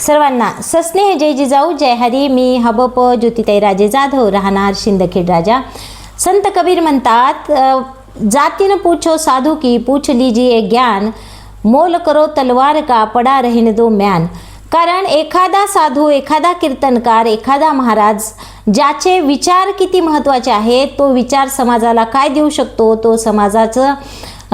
सर्वांना सस्नेह जय जिजाऊ जय हरी. मी हबप ज्योतिताई राजे जाधव राहणार शिंदखेड राजा. संत कबीर म्हणतात जातीनं पूछो साधू की पूछ लिजिये ज्ञान. मोल करो तलवार का पडा रहने दो म्यान. कारण एखादा साधू एखादा कीर्तनकार एखादा महाराज ज्याचे विचार किती महत्त्वाचे आहेत तो विचार समाजाला काय देऊ शकतो? तो समाजाचं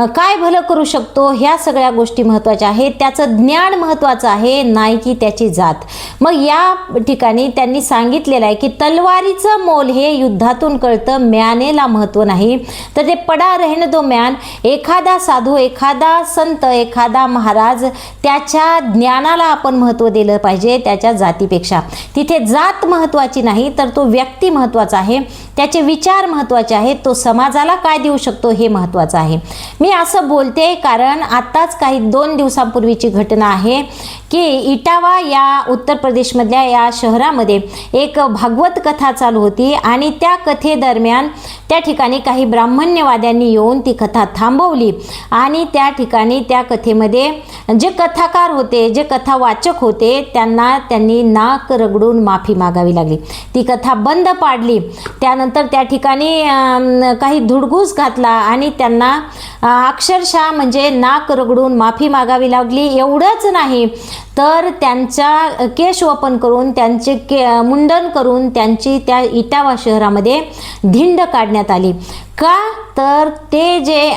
काय भलं करू शकतो? ह्या सगळ्या गोष्टी महत्त्वाच्या आहेत. त्याचं ज्ञान महत्त्वाचं आहे नाही की त्याची जात. मग या ठिकाणी त्यांनी सांगितलेलं आहे की तलवारीचं मोल हे युद्धातून कळतं म्यानेला महत्त्व नाही. तर ते पडा रहन दो म्यान. एखादा साधू एखादा संत एखादा महाराज त्याच्या ज्ञानाला आपण महत्त्व दिलं पाहिजे त्याच्या जातीपेक्षा. तिथे जात महत्त्वाची नाही तर तो व्यक्ती महत्त्वाचा आहे. त्याचे विचार महत्त्वाचे आहेत तो समाजाला काय देऊ शकतो हे महत्त्वाचं आहे. मी असं बोलते कारण आत्ताच काही दोन दिवसांपूर्वीची घटना आहे की इटावा या उत्तर प्रदेशमधल्या या शहरामध्ये एक भागवत कथा चालू होती आणि त्या कथेदरम्यान त्या ठिकाणी काही ब्राह्मण्यवाद्यांनी येऊन ती कथा थांबवली आणि त्या ठिकाणी त्या कथेमध्ये जे कथाकार होते जे कथा वाचक होते त्यांना त्यांनी नाक रगडून माफी मागावी लागली. ती कथा बंद पाडली. त्यानंतर त्या ठिकाणी काही धुडगूस घातला आणि त्यांना अक्षरशः म्हणजे नाक रगडून माफी मागावी लागली. एवढंच नाही तर त्यांच्या केश ओपन करून त्यांचे के मुंडन करून त्यांची त्या इटावा शहरामध्ये धिंड काढण्यात आली. का? तर ते जे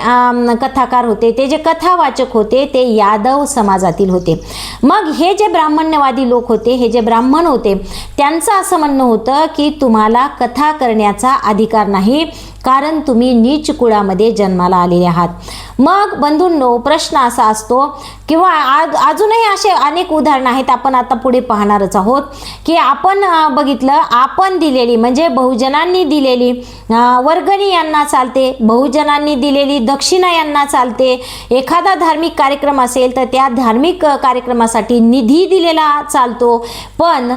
कथाकार होते ते जे कथावाचक होते ते यादव समाजातील होते. मग हे जे ब्राह्मण्यवादी लोक होते हे जे ब्राह्मण होते त्यांचं असं म्हणणं होतं की तुम्हाला कथा करण्याचा अधिकार नाही कारण तुम्ही नीच कुळामध्ये जन्माला आलेले आहात. मग बंधूंनो प्रश्न असा असतो किंवा आज अजूनही असे अनेक उदाहरणं आहेत आपण आता पुढे पाहणारच आहोत की आपण बघितलं आपण दिलेली म्हणजे बहुजनांनी दिलेली वर्गणी यांना चालते बहुजनांनी दिलेली दक्षिणा यांना चालते. एखादा धार्मिक कार्यक्रम असेल तर त्या धार्मिक कार्यक्रमासाठी निधी दिलेला चालतो. पण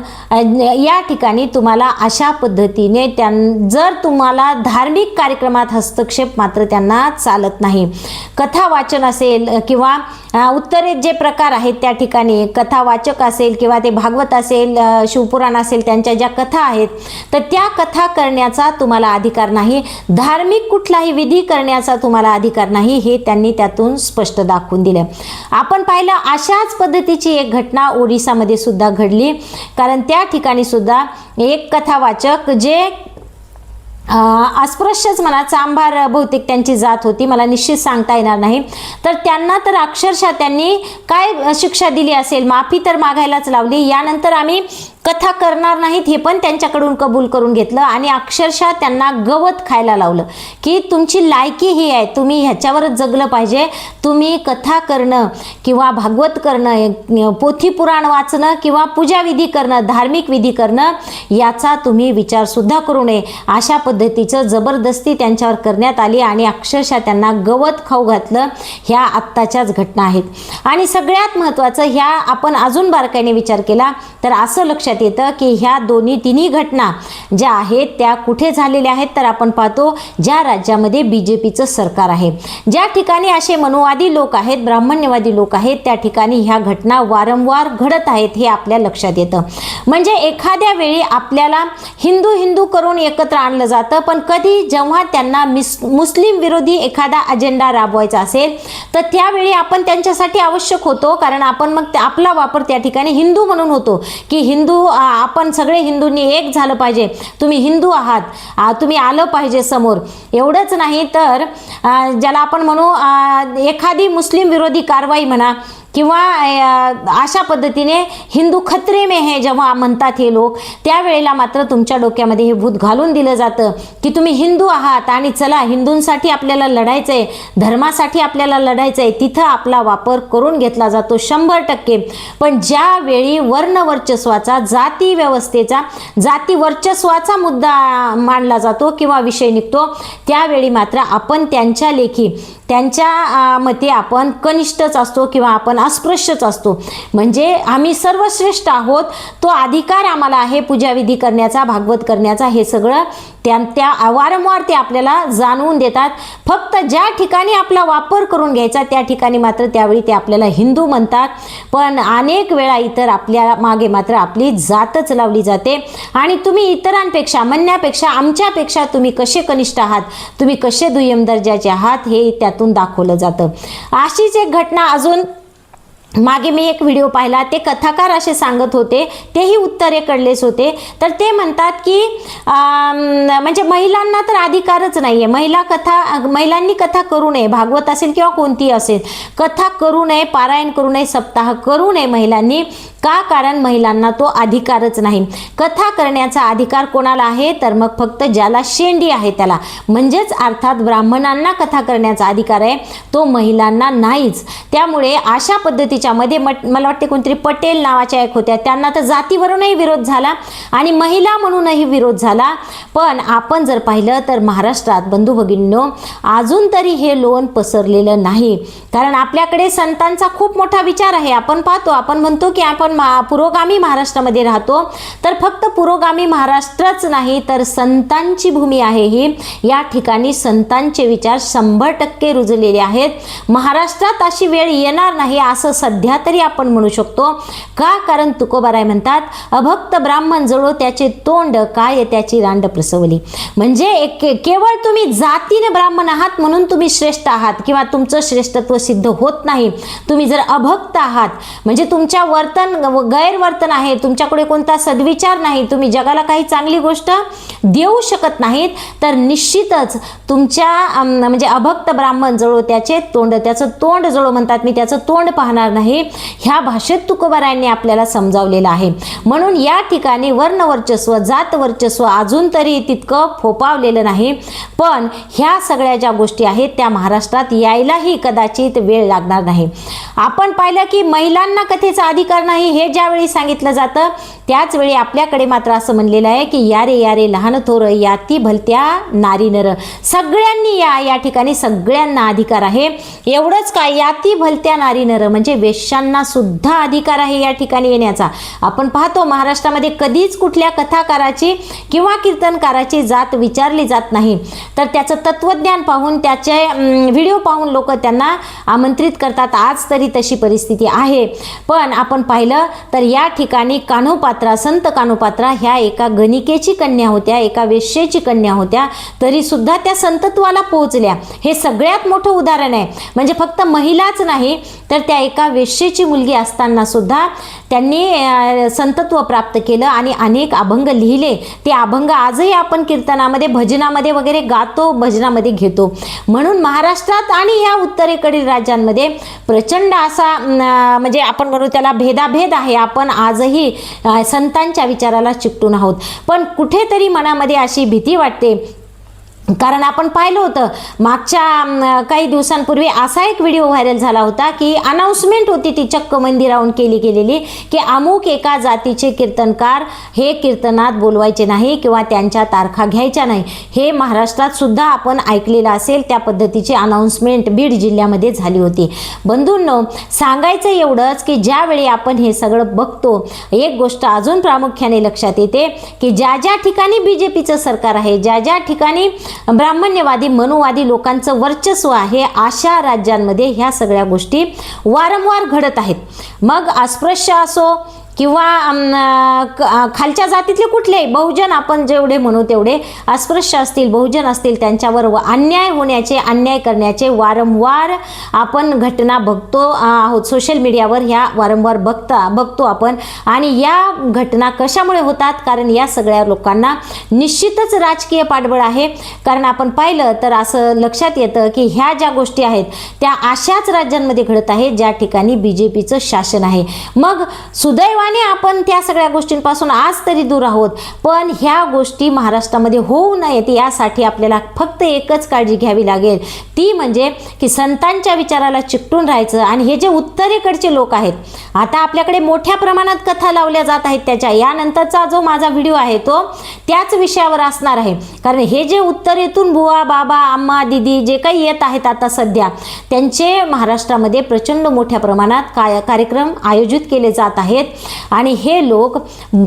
या ठिकाणी तुम्हाला अशा पद्धतीने त्यां जर तुम्हाला धार्मिक कार्यक्रमात हस्तक्षेप मात्र त्यांना चालत नाही. कथा वाचन असेल किंवा उत्तरेत जे प्रकार आहेत त्या ठिकाणी कथा वाचक असेल किंवा ते भागवत असेल शिवपुराण असेल त्यांच्या ज्या कथा आहेत तर त्या कथा करण्याचा तुम्हाला अधिकार नाही. धार्मिक कुठलाही विधी करण्याचा तुम्हाला अधिकार नाही हे त्यांनी त्यातून स्पष्ट दाखवून दिलं. आपण पाहिलं अशाच पद्धतीची एक घटना ओडिसामध्ये सुद्धा घडली. कारण त्या ठिकाणी सुद्धा एक कथावाचक जे अस्पृश्यच म्हणा चांभार बहुतेक त्यांची जात होती. मला निश्चित सांगता येणार नाही. तर त्यांना तर अक्षरशः त्यांनी काय शिक्षा दिली असेल? माफी तर मागायलाच लावली. यानंतर आम्ही कथा करणार नाहीत हे पण त्यांच्याकडून कबूल करून घेतलं आणि अक्षरशः त्यांना गवत खायला लावलं की तुमची लायकी ही आहे तुम्ही ह्याच्यावरच जगलं पाहिजे. तुम्ही कथा करणं किंवा भागवत करणं पोथी पुराण वाचणं किंवा पूजाविधी करणं धार्मिक विधी करणं याचा तुम्ही विचारसुद्धा करू नये. अशा पद्धतीचं जबरदस्ती त्यांच्यावर करण्यात आली आणि अक्षरशः त्यांना गवत खाऊ घातलं ह्या आत्ताच्याच घटना आहेत. आणि सगळ्यात महत्त्वाचं ह्या आपण अजून बारकाईने विचार केला तर असं लक्षात येतं की ह्या दोन्ही तिन्ही घटना ज्या आहेत त्या कुठे झालेल्या आहेत तर आपण पाहतो ज्या राज्यामध्ये बी जे पीचं सरकार आहे. ज्या ठिकाणी असे मनुवादी लोक आहेत ब्राह्मण्यवादी लोक आहेत त्या ठिकाणी ह्या घटना वारंवार घडत आहेत हे आपल्या लक्षात येतं. म्हणजे एखाद्या वेळी आपल्याला हिंदू हिंदू करून एकत्र आणलं जातं पण कधी जेव्हा त्यांना मिस मुस्लिम विरोधी एखादा अजेंडा राबवायचा असेल तर त्यावेळी आपण त्यांच्यासाठी आवश्यक होतो कारण आपण मग आपला वापर त्या ठिकाणी हिंदू म्हणून होतो की हिंदू आपण सगळे हिंदूंनी एक झालं पाहिजे. तुम्ही हिंदू आहात. तुम्ही आलं पाहिजे समोर. एवढंच नाही तर ज्याला आपण म्हणू एखादी मुस्लिम विरोधी कारवाई म्हणा किंवा अशा पद्धतीने हिंदू खत्रे में हे जेव्हा म्हणतात हे लोक त्यावेळेला मात्र तुमच्या डोक्यामध्ये हे भूत घालून दिलं जातं की तुम्ही हिंदू आहात आणि चला हिंदूंसाठी आपल्याला लढायचं आहे धर्मासाठी आपल्याला लढायचं आहे तिथं आपला वापर करून घेतला जातो शंभर टक्के. पण ज्यावेळी वर्णवर्चस्वाचा जाती व्यवस्थेचा जाती वर्चस्वाचा मुद्दा मांडला जातो किंवा विषय निघतो त्यावेळी मात्र आपण त्यांच्या लेखी त्यांच्या मते आपण कनिष्ठच असतो किंवा आपण अस्पृश्यच असतो. म्हणजे आम्ही सर्वश्रेष्ठ आहोत तो अधिकार आम्हाला आहे पूजाविधी करण्याचा भागवत करण्याचा हे सगळं त्या त्या वारंवार ते आपल्याला जाणवून देतात. फक्त ज्या ठिकाणी आपला वापर करून घ्यायचा त्या ठिकाणी मात्र त्यावेळी ते आपल्याला हिंदू म्हणतात. पण अनेक वेळा इतर आपल्या मागे मात्र आपली जातच लावली जाते. आणि तुम्ही इतरांपेक्षा म्हणण्यापेक्षा आमच्यापेक्षा तुम्ही कसे कनिष्ठ आहात? तुम्ही कसे दुय्यम दर्जाचे आहात? हे त्यातून दाखवलं जातं. अशीच एक घटना अजून मागे मी एक व्हिडिओ पाहिला. ते कथाकार असे सांगत होते. तेही उत्तरेकडलेच होते. तर ते म्हणतात की म्हणजे महिलांना तर अधिकारच नाही आहे महिला कथा महिलांनी कथा करू नये. भागवत असेल किंवा कोणती असेल. कथा करू नये पारायण करू नये सप्ताह करू नये महिलांनी. का? कारण महिलांना तो अधिकारच नाही. कथा करण्याचा अधिकार कोणाला आहे? तर मग फक्त ज्याला शेंडी आहे त्याला. म्हणजेच अर्थात ब्राह्मणांना कथा करण्याचा अधिकार आहे तो महिलांना नाहीच. त्यामुळे अशा पद्धतीच्या मध्ये मट- मला वाटते कोणतरी पटेल नावाच्या एक होत्या. त्यांना तर जातीवरूनही विरोध झाला आणि महिला म्हणूनही विरोध झाला. पण आपण जर पाहिलं तर महाराष्ट्रात बंधू भगिनींनो अजून तरी हे लोन पसरलेलं नाही. कारण आपल्याकडे संतांचा खूप मोठा विचार आहे. आपण पाहतो आपण म्हणतो की आपण मा पुरोगामी महाराष्ट्रामध्ये राहतो. तर फक्त पुरोगामी महाराष्ट्रच नाही तर संतांची भूमी आहे ही. या ठिकाणी संतांचे विचार शंभर टक्के रुजलेले आहेत. महाराष्ट्रात अशी वेळ येणार नाही असं सध्या तरी आपण म्हणू शकतो. का? कारण तुकोबाराय म्हणतात अभक्त ब्राह्मण जळो त्याचे तोंड काय त्याची रांड प्रसवली. म्हणजे एक केवळ तुम्ही जातीने ब्राह्मण आहात म्हणून तुम्ही श्रेष्ठ आहात किंवा तुमचं श्रेष्ठत्व सिद्ध होत नाही. तुम्ही जर अभक्त आहात म्हणजे तुमच्या वर्तन गैरवर्तन आहे. तुमच्याकडे कोणता सद्विचार नाही. तुम्ही जगाला काही चांगली गोष्ट देऊ शकत नाहीत तर निश्चितच तुमच्या म्हणजे अभक्त ब्राह्मण जळो त्याचे तोंड त्याचं तोंड जळो म्हणतात मी त्याचं तोंड पाहणार नाही. ह्या भाषेत तुकोबारायांनी आपल्याला समजावलेलं आहे. म्हणून या ठिकाणी वर्णवर्चस्व जात वर्चस्व अजून तरी तितकं फोपावलेलं नाही. पण ह्या सगळ्या ज्या गोष्टी आहेत त्या महाराष्ट्रात यायलाही कदाचित वेळ लागणार नाही. आपण पाहिलं की महिलांना कथेचा अधिकार नाही हे ज्यावेळी सांगितलं जातं त्याचवेळी आपल्याकडे मात्र असं म्हणलेलं आहे की या यारे यारे लहान थोर याती भलत्या नारी नर. सगळ्यांनी या या ठिकाणी सगळ्यांना अधिकार आहे. एवढंच काय याती भलत्या नारी नर म्हणजे वेश्यांना सुद्धा अधिकार आहे या ठिकाणी येण्याचा. आपण पाहतो महाराष्ट्रामध्ये कधीच कुठल्या कथाकाराची किंवा कीर्तनकाराची जात विचारली जात नाही. तर त्याचं तत्वज्ञान पाहून त्याचे व्हिडिओ पाहून लोक त्यांना आमंत्रित करतात. आज तरी तशी परिस्थिती आहे. पण आपण पाहिलं तर या ठिकाणी कानोपात्रा संत कानोपात्रा ह्या एका गणिकेची कन्या होत्या एका वेश्येची कन्या होत्या तरीसुद्धा त्या संतत्वाला पोहोचल्या. हे सगळ्यात मोठं उदाहरण आहे. म्हणजे फक्त महिलाच नाही तर त्या एका वेश्येची मुलगी असताना सुद्धा त्यांनी संतत्व प्राप्त केलं आणि अनेक अभंग लिहिले. ते अभंग आजही आपण कीर्तनामध्ये भजनामध्ये वगैरे गातो भजनामध्ये घेतो. म्हणून महाराष्ट्रात आणि या उत्तरेकडील राज्यांमध्ये प्रचंड असा म्हणजे आपण म्हणू त्याला भेदाभेद आहे. आपण आजही संतांच्या विचाराला चिकटून आहोत. पण कुठेतरी मनामध्ये अशी भीती वाटते कारण आपण पाहिलं होतं मागच्या काही दिवसांपूर्वी असा एक व्हिडिओ व्हायरल झाला होता की अनाऊन्समेंट होती ती चक्क मंदिराहून केली गेलेली की अमुक एका जातीचे कीर्तनकार हे कीर्तनात बोलवायचे नाही किंवा त्यांच्या तारखा घ्यायच्या नाही. हे महाराष्ट्रात सुद्धा आपण ऐकलेलं असेल त्या पद्धतीची अनाऊन्समेंट बीड जिल्ह्यामध्ये झाली होती. बंधूंनो सांगायचं एवढंच की ज्यावेळी आपण हे सगळं बघतो एक गोष्ट अजून प्रामुख्याने लक्षात येते की ज्या ज्या ठिकाणी बी जे पीचं सरकार आहे ज्या ज्या ठिकाणी ब्राह्मण्यवादी मनुवादी लोकांचं वर्चस्व आहे अशा राज्यांमध्ये ह्या सगळ्या गोष्टी वारंवार घडत आहेत. मग अस्पृश्य असो किंवा क- खालच्या जातीतले कुठलेही बहुजन आपण जेवढे म्हणू तेवढे अस्पृश्य असतील बहुजन असतील त्यांच्यावर व- अन्याय होण्याचे अन्याय करण्याचे वारंवार आपण घटना बघतो आहोत. सोशल मीडियावर ह्या वारंवार बघता बघतो आपण. आणि या घटना कशामुळे होतात? कारण या सगळ्या लोकांना निश्चितच राजकीय पाठबळ आहे. कारण आपण पाहिलं तर असं लक्षात येतं की ह्या ज्या गोष्टी आहेत त्या अशाच राज्यांमध्ये घडत आहेत ज्या ठिकाणी बी जे पीचं शासन आहे. मग सुदैवा सुदैवाने आपण त्या सगळ्या गोष्टींपासून आज तरी दूर आहोत. पण ह्या गोष्टी महाराष्ट्रामध्ये होऊ नयेत यासाठी आपल्याला फक्त एकच काळजी घ्यावी लागेल. ती म्हणजे की संतांच्या विचाराला चिकटून राहायचं आणि हे जे उत्तरेकडचे लोक आहेत आता आपल्याकडे मोठ्या प्रमाणात कथा लावल्या जात आहेत त्याच्या. यानंतरचा जो माझा व्हिडिओ आहे तो त्याच विषयावर असणार आहे. कारण हे जे उत्तरेतून बुवा बाबा आम्मा दिदी जे काही येत आहेत आता सध्या त्यांचे महाराष्ट्रामध्ये प्रचंड मोठ्या प्रमाणात काय कार्यक्रम आयोजित केले जात आहेत. आणि हे लोक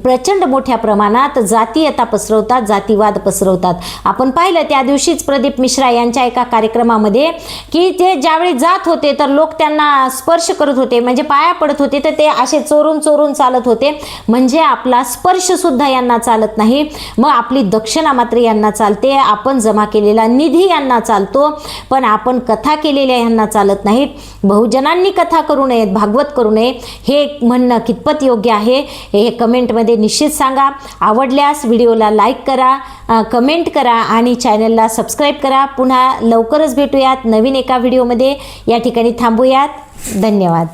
प्रचंड मोठ्या प्रमाणात जातीयता पसरवतात जातीवाद पसरवतात. आपण पाहिलं त्या दिवशीच प्रदीप मिश्रा यांच्या एका कार्यक्रमामध्ये की ते ज्यावेळी जात होते तर लोक त्यांना स्पर्श करत होते म्हणजे पाया पडत होते तर ते असे चोरून चोरून चालत होते. म्हणजे आपला स्पर्श सुद्धा यांना चालत नाही. मग आपली दक्षिणा मात्र यांना चालते. आपण जमा केलेला निधी यांना चालतो पण आपण कथा केलेल्या यांना चालत नाहीत बहुजनांनी कथा करू नयेत भागवत करू नये हे म्हणणं कितपत योग्य योग्य आहे हे कमेंटमध्ये निश्चित सांगा. आवडल्यास व्हिडिओला लाईक करा कमेंट करा आणि चॅनलला सबस्क्राईब करा. पुन्हा लवकरच भेटूयात नवीन एका व्हिडिओमध्ये या ठिकाणी थांबूयात. धन्यवाद.